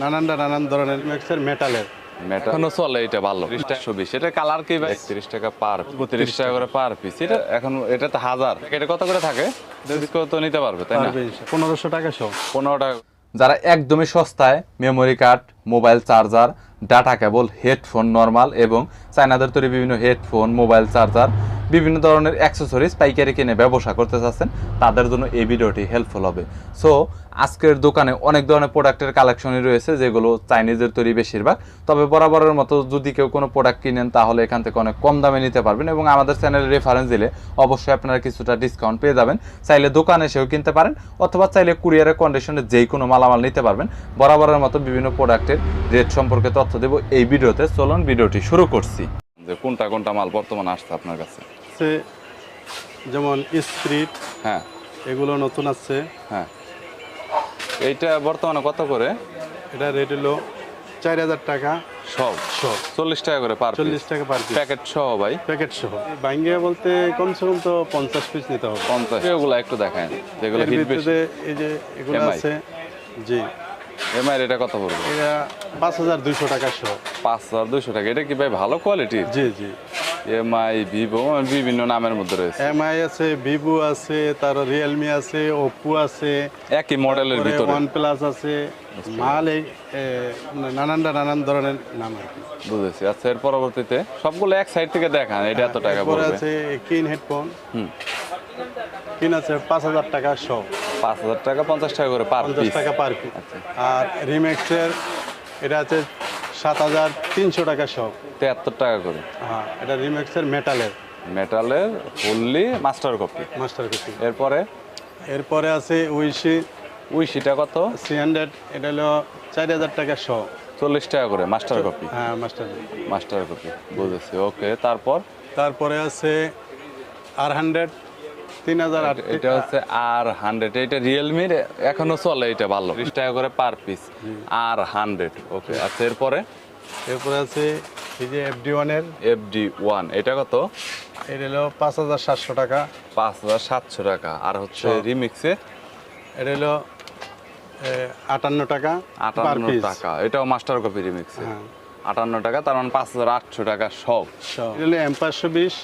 নানানটা নানান ধরনের মিক্সার মেটালের এখনও চলে এটা ভালো। একশো বিশ এটা কালার কি ভাই? তিরিশ টাকা পার তিরিশ টাকা করে পার পিস এটা এখন এটা তো হাজার। এটা কত করে থাকে? তো নিতে পারবে তাই না? পনেরোশো টাকা সহ পনেরো টাকা। যারা একদমই সস্তায় memory card mobile charger, data cable, headphone normal এবং চায়নাদের তৈরি বিভিন্ন হেডফোন, মোবাইল চার্জার, বিভিন্ন ধরনের অ্যাক্সেসরিজ পাইকারি কিনে ব্যবসা করতে চাচ্ছেন। তাদের জন্য এই ভিডিওটি হেল্পফুল হবে। সো আজকের দোকানে অনেক ধরনের প্রোডাক্টের কালেকশনই রয়েছে, যেগুলো চাইনিজের তৈরি বেশিরভাগ। তবে বরাবরের মতো যদি কেউ কোনো প্রোডাক্ট কিনেন, তাহলে এখান থেকে অনেক কম দামে নিতে পারবেন এবং আমাদের চ্যানেলের রেফারেন্স দিলে অবশ্যই আপনারা কিছুটা ডিসকাউন্ট পেয়ে যাবেন। চাইলে দোকানে এসেও কিনতে পারেন, অথবা চাইলে কুরিয়ারের কন্ডিশনে যেই কোনো মালামাল নিতে পারবেন। বরাবরের মতো বিভিন্ন প্রোডাক্টের রেট সম্পর্কে তথ্য দেবো এই ভিডিওতে। চলুন ভিডিওটি শুরু করছি। যে কোনটা কোনটা মাল বর্তমানে আসছে আপনার কাছে? যেমন স্প্রিট হ্যাঁ। এগুলো নতুন আছে হ্যাঁ। এইটা বর্তমানে কত করে? এটা রেট হলো চার হাজার টাকা। সব? সব। চল্লিশ টাকা করে পার চল্লিশ টাকা পার প্যাকেট সহ ভাই? প্যাকেট সহ। বাইঙ্গিয়া বলতে কমসে কম তো পঞ্চাশ পিস নিতে হবে। পঞ্চাশ। এগুলো একটু দেখায়। যেগুলো এই যে এগুলো আছে জি। এমআই এটা কত পড়বে? এটা পাঁচ হাজার দুইশো টাকা সহ পাঁচ হাজার দুশো টাকা। এটা কি ভাই ভালো কোয়ালিটির জি জি। এমআই ভিভো বিভিন্ন নামের মধ্যে রয়েছে। এমআই আছে ভিভো আছে তার রিয়েলমি আছে ওপো আছে একই মডেলের ভিতরে। ওয়ান প্লাস আছে মাল এই নানানটা নানান ধরনের নাম আর কি। বুঝেছি। আচ্ছা এর পরবর্তীতে সবগুলো এক সাইড থেকে দেখান এটা এত টাকা পড়বে? আছে কিন হেডফোন হুম। কিন আছে পাঁচ হাজার টাকা সহ পাঁচ হাজার টাকা পঞ্চাশ টাকা করে পার পঞ্চাশ টাকা পার পিস আচ্ছা। আর রিমেক্সের এটা আছে সাত হাজার তিনশো টাকা সহ তেহাত্তর টাকা করে। হ্যাঁ এটা রিমেক্সের মেটালের মেটালের fully master copy master copy এরপরে? এরপরে আছে উইশি উইশিটা কত? থ্রি হান্ড্রেড এটা হলো চার হাজার টাকা সহ চল্লিশ টাকা করে মাস্টার কপি হ্যাঁ মাস্টার মাস্টার কপি বুঝেছি ওকে তারপর? তারপরে আছে আর হান্ড্রেড তিন হাজার এটা হচ্ছে আর হান্ড্রেড এটা রিয়েলমির এখনও চলে এটা ভালো। বিশ টাকা করে পার পিস আর হান্ড্রেড ওকে আচ্ছা এরপরে? এরপরে আছে এই যে এফডি ওয়ানের ওয়ান এটা কত? এটা হলো পাঁচ হাজার সাতশো টাকা। পাঁচ হাজার সাতশো টাকা আর হচ্ছে রিমিক্সে? এটা হলো আটান্ন টাকা আটান্ন টাকা এটাও মাস্টার কপি রিমিক্সে। হ্যাঁ। আটান্ন টাকা তার মানে পাঁচ হাজার আটশো টাকা সব। এটা হলো এম পাঁচশো বিশ।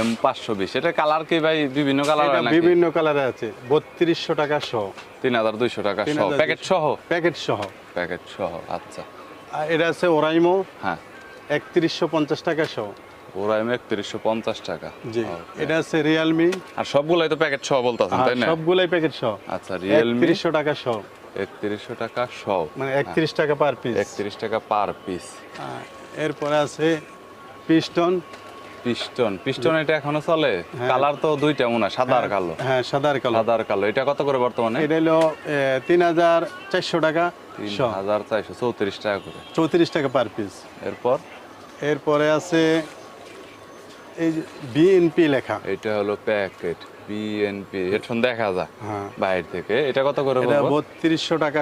এম পাঁচশো বিশ। এটা কালার কি ভাই? বিভিন্ন কালার বিভিন্ন কালারে আছে। বত্রিশশো টাকা সহ তিন হাজার দুইশো টাকা সহ প্যাকেট সহ? প্যাকেট সহ। প্যাকেট সহ আচ্ছা। আর এটা আছে ওরাইমো। হ্যাঁ। একত্রিশশো পঞ্চাশ টাকা সহ ওরা এম একত্রিশশো পঞ্চাশ টাকা। জি. এটা আছে রিয়েলমি। আর সবগুলাই তো প্যাকেট সহ বলতেছেন তাই না? সবগুলাই প্যাকেট সহ। আচ্ছা রিয়েলমি একত্রিশশো টাকা সহ একত্রিশশো টাকা সহ মানে একত্রিশ টাকা পার পিস। একত্রিশ টাকা পার পিস। এরপরে আছে পিস্টন। পিস্টন। পিস্টন এটা এখনও চলে? হ্যাঁ। কালার তো দুইটা মনে হয় সাদা আর কালো। হ্যাঁ সাদার কালার সাদা আর কালো। এটা কত করে বর্তমানে? এটা হলো তিন হাজার চারশো টাকা তিন হাজার চারশো চৌত্রিশ টাকা করে। চৌত্রিশ টাকা পার পিস। এরপর? এরপরে আছে এই বিএনপি লেখা। এটা হলো প্যাকেট বিএনপি হেডফোন দেখা যায় হ্যাঁ। বাইরে থেকে। এটা কত করে বত্রিশশো টাকা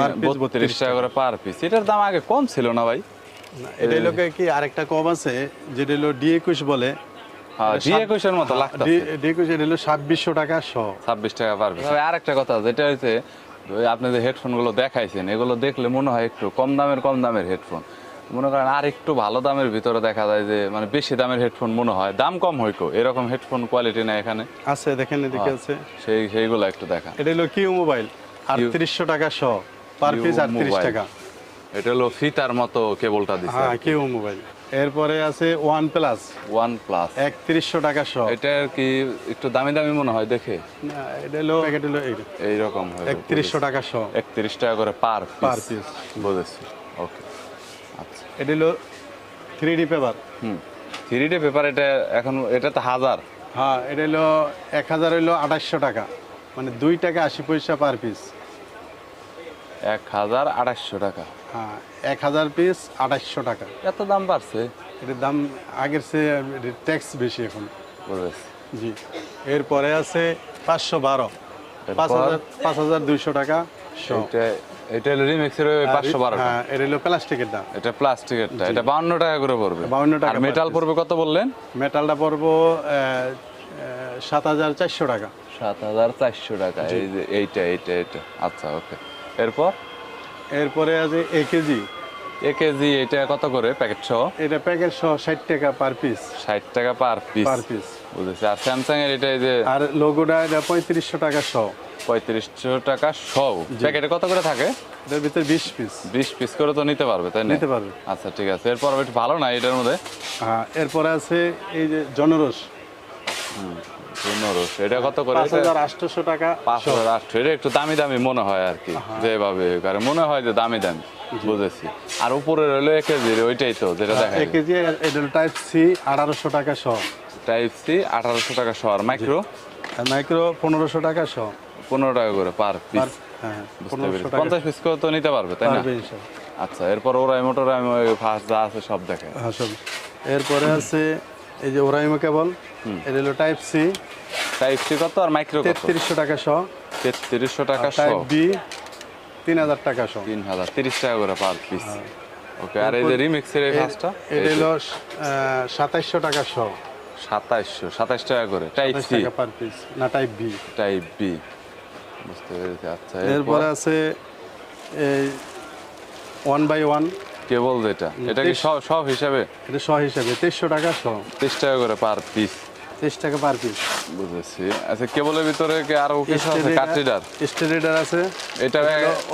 পার বত্রিশ টাকা করে পার পিস। এটার দাম আগে কম ছিল না ভাই? এটা লোকে কি আরেকটা কম আছে যেটা হলো ডি একুশ বলে। হ্যাঁ মতো হলো ছাব্বিশশো টাকা ছাব্বিশ টাকা আর কথা যেটা হচ্ছে আপনি যে হেডফোন দেখাইছেন এগুলো দেখলে মনে হয় একটু কম দামের কম দামের হেডফোন। মনে করেন আর একটু ভালো দামের ভিতরে দেখা যায় যে মানে বেশি দামের হেডফোন মনে হয়। দাম কম হইকো এরকম হেডফোন কোয়ালিটি না এখানে। আছে দেখেন এদিকে আছে। সেই সেইগুলো একটু দেখা। এটা হলো কিউ মোবাইল আটত্রিশশো টাকা সহ পার পিস আটত্রিশ। টাকা। এটা হলো ফিতার মতো কেবলটা দিচ্ছে হ্যাঁ কিউ মোবাইল। এরপরে আছে ওয়ান প্লাস ওয়ান প্লাস একত্রিশশো টাকা সহ। এটা কি একটু দামি দামি মনে হয় দেখে? না, এটা হলো প্যাকেট হলো এইরকম একত্রিশশো টাকা সহ। একত্রিশ টাকা করে পার Per পিস। বুঝেছি। ওকে। আচ্ছা। এটা হলো থ্রি ডি পেপার। হুম। থ্রি ডে পেপার এটা এখন এটা তো হাজার। হ্যাঁ এটা হলো এক হাজার হইল আঠাশশো টাকা। মানে দুই টাকা আশি পয়সা পার পিস। এক হাজার আড়াইশো টাকা। হ্যাঁ এক হাজার পিস আঠাশশো টাকা। এত দাম বাড়ছে? এটার দাম আগের চেয়ে ট্যাক্স বেশি এখন। জি। এরপরে আছে পাঁচশো বারো। পাঁচ হাজার পাঁচ হাজার দুইশো টাকা। এটা এটা হলো রিমিক্সের পাঁচশো বারো হ্যাঁ এটা হলো প্লাস্টিকের দাম। এটা প্লাস্টিকেরটা এটা বাউন্ন টাকা করে পড়বে। 52 টাকা মেটাল পড়বে কত বললেন? মেটালটা পড়ব সাত হাজার চারশো টাকা। সাত হাজার চারশো টাকা এই যে এইটা এইটা এইটা। আচ্ছা ওকে। এরপর? এরপরে আছে এ কেজি। এ কেজি এটা কত করে প্যাকেট সহ? এটা প্যাকেট সহ ষাট টাকা পার পিস। ষাট টাকা পার পিস। Per piece. বুঝেছি। আর স্যামসাং এর এটা এই যে আর লোগোটা এটা পঁয়ত্রিশশো টাকা সহ। পঁয়ত্রিশশো টাকা সহ। প্যাকেটে কত করে থাকে? এটার ভিতরে বিশ পিস। বিশ পিস করে তো নিতে পারবে তাই না? নিতে পারবে। আচ্ছা ঠিক আছে। এরপর ভালো না এটার মধ্যে? হ্যাঁ এরপরে আছে এই যে জনরস পনেরোশো এটা কত করে? পাঁচ হাজার আটশোশো টাকা পাঁচ হাজার আটশো এটা একটু দামি দামি মনে হয় আর কি যেভাবে কারণ মনে হয় যে দামি দামি বুঝেছি। আর উপরে রইল এক কেজির ওইটাই তো যেটা দেখা এক কেজি এটা টাইপ সি আঠারোশো টাকা সহ টাইপ সি আঠারোশো টাকা আর মাইক্রো মাইক্রো পনেরোশো টাকা সহ পনেরো টাকা করে পার পিস হ্যাঁ টাকা। পঞ্চাশ পিস করে তো নিতে পারবে তাই না? আচ্ছা এরপর ওরাই মোটর ফার্স্ট যা আছে সব দেখে হ্যাঁ সব। এরপরে আছে এই যে ওরাইমো কেবল। এটা হলো টাইপ সি টাইপ সি কত আর মাইক্রো কত? তেত্রিশশো টাকা সহ তেত্রিশশো টাকা শো। টাইপ বি তিন হাজার টাকা সহ তিন হাজার তিরিশ টাকা করে পার পিস ওকে আর এই যে রিমিক্সের এই ফার্স্টটা এটা হলো সাতাইশশো টাকা সহ সাতাইশশো সাতাইশ টাকা করে। টাইপ সি টাকা পার পিস না টাইপ বি টাইপ বি বুঝতে পেরেছি আচ্ছা এরপরে? আছে এই ওয়ান বাই ওয়ান কেবল যেটা। এটা কি তেইশ- সব সব হিসাবে? এটা সহ হিসাবে তেইশশো টাকা সহ তিরিশ টাকা করে পার পিস তেইশ টাকা পার পিস বুঝেছি। আচ্ছা কেবলের ভিতরে কি আরও কিছু আছে? কাট রিডার স্টেট রিডার আছে। এটা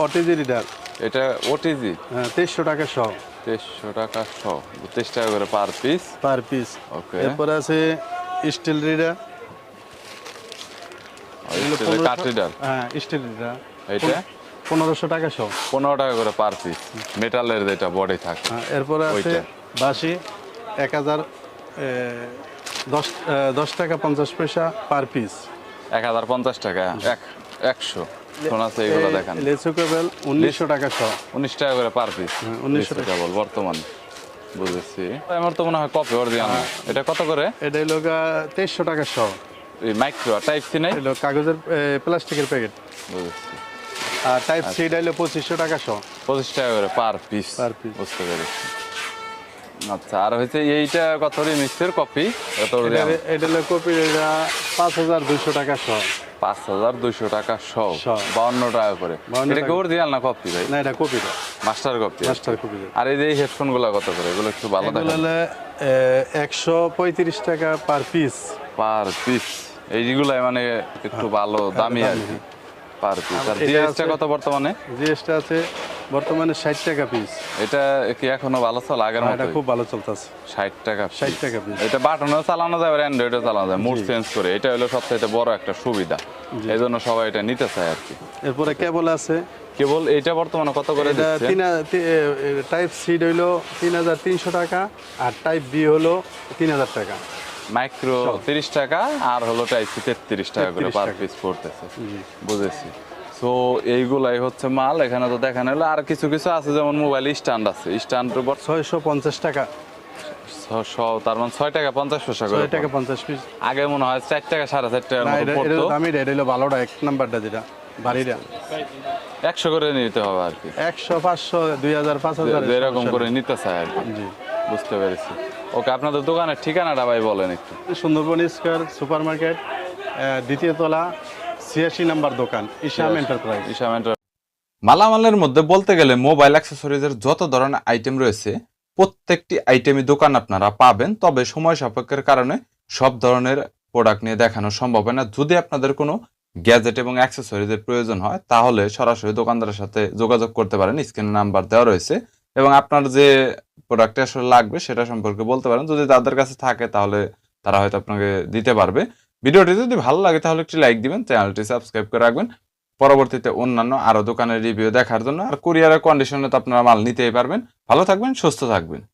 ওটিজি রিডার এটা ওটিজি হ্যাঁ তেইশশো টাকা সহ টাকা তেইশ টাকা করে per piece per piece okay এরপরে আছে স্টিল রিডার কাট রিডার হ্যাঁ স্টিল রিডার এটা পনেরোশো টাকা সহ পনেরো টাকা করে পার পিস মেটালের যেটা বডি থাকে। হ্যাঁ, এরপরে আছে বাসি এক হাজার দশ দশ টাকা পঞ্চাশ পয়সা পার পিস এক হাজার পঞ্চাশ টাকা এক একশো। আছে এগুলো দেখান। লেসু কেবল উনিশশো টাকা সহ উনিশ টাকা করে পার পিস হ্যাঁ, 1900 টাকা। কেবল বর্তমানে। বুঝেছি। আমার তো মনে হয় কপি অরিজিনাল এটা কত করে? এটা হলো তেইশশো টাকা সহ এই মাইক্রো টাইপ সি নাই? এলো কাগজের প্লাস্টিকের প্যাকেট বুঝেছি। আর টাইপ সি এটা হলো পঁচিশশো টাকা সহ পঁচিশ টাকা করে পার পিস Per piece। বুঝতে পেরেছি। আচ্ছা আর হচ্ছে এইটা কত রিমিক্সের কপি? কত এটা হলো কপি এটা পাঁচ হাজার দুইশো টাকা সহ পাঁচ হাজার দুইশো টাকা সহ। বাউন্ন টাকা করে। 52 এটা কি টাকা। না কপি ভাই? না এটা কপিটা মাস্টার কপি। মাস্টার কপি আর এই যে হেডফোনগুলো কত করে? এগুলো একটু ভালো হলো একশো পঁয়ত্রিশ টাকা পার পিস। Per piece. এইগুলাই মানে একটু ভালো দামি আর কি। Per piece. আর জিএসটা কত বর্তমানে? জিএসটা আছে বর্তমানে ষাট টাকা পিস এটা কি এখনও ভালো চলে? আগের এটা মতো খুব ভালো চলতেছে। ষাট টাকা 60 টাকা piece। এটা বাটনও চালানো যায় অ্যান্ড্রয়েডও চালানো যায়। মুড চেঞ্জ করে। এটা হলো সবচেয়ে বড় একটা সুবিধা। এই জন্য সবাই এটা নিতে চায় আর কি। এরপরে কেবল আছে। কেবল এটা বর্তমানে কত করে এটা দিচ্ছে? তিন টাইপ সি হইল তিন হাজার তিনশো টাকা আর টাইপ বি হলো তিন হাজার টাকা। মাইক্রো তিরিশ টাকা আর হলো টাইপি তেত্রিশ টাকা করে পার পিস পড়তেছে। বুঝেছি। তো এইগুলাই হচ্ছে মাল এখানে তো দেখানো হলো। আর কিছু কিছু আছে যেমন মোবাইল স্ট্যান্ড আছে। স্ট্যান্ড উপর ছয়শো পঞ্চাশ টাকা। তার মানে ছয় টাকা পঞ্চাশ পয়সা করে টাকা পঞ্চাশ পিস। আগে মনে হয় চার টাকা সাড়ে চার দামি হলো ভালোটা এক নাম্বারটা যেটা বাড়িটা। একশো করে নিতে হবে আর কি। একশো পাঁচশো দুই হাজার পাঁচ হাজার যেরকম করে নিতে চায় আর জি। বুঝতে পেরেছি। ওকে আপনাদের দোকানের ঠিকানাটা ভাই বলেন একটু। সুন্দরবন স্কোয়ার সুপার মার্কেট দ্বিতীয় তলা ছিয়াশি নাম্বার দোকান ইসাম এন্টারপ্রাইজ ইসাম মালামালের মধ্যে বলতে গেলে মোবাইল অ্যাক্সেসরিজের যত ধরনের আইটেম রয়েছে প্রত্যেকটি আইটেমই দোকান আপনারা পাবেন তবে সময় সাপেক্ষের কারণে সব ধরনের প্রোডাক্ট নিয়ে দেখানো সম্ভব হয় না। যদি আপনাদের কোনো গ্যাজেট এবং অ্যাক্সেসরিজের প্রয়োজন হয় তাহলে সরাসরি দোকানদারের সাথে যোগাযোগ করতে পারেন স্ক্রিনে নাম্বার দেওয়া রয়েছে। এবং আপনার যে প্রোডাক্টটা আসলে লাগবে সেটা সম্পর্কে বলতে পারেন। যদি তাদের কাছে থাকে তাহলে তারা হয়তো আপনাকে দিতে পারবে। ভিডিওটি যদি ভালো লাগে তাহলে একটি লাইক দিবেন, চ্যানেলটি সাবস্ক্রাইব করে রাখবেন। পরবর্তীতে অন্যান্য আরও দোকানের রিভিউ দেখার জন্য আর কুরিয়ারের কন্ডিশনে তো আপনারা মাল নিতেই পারবেন। ভালো থাকবেন, সুস্থ থাকবেন।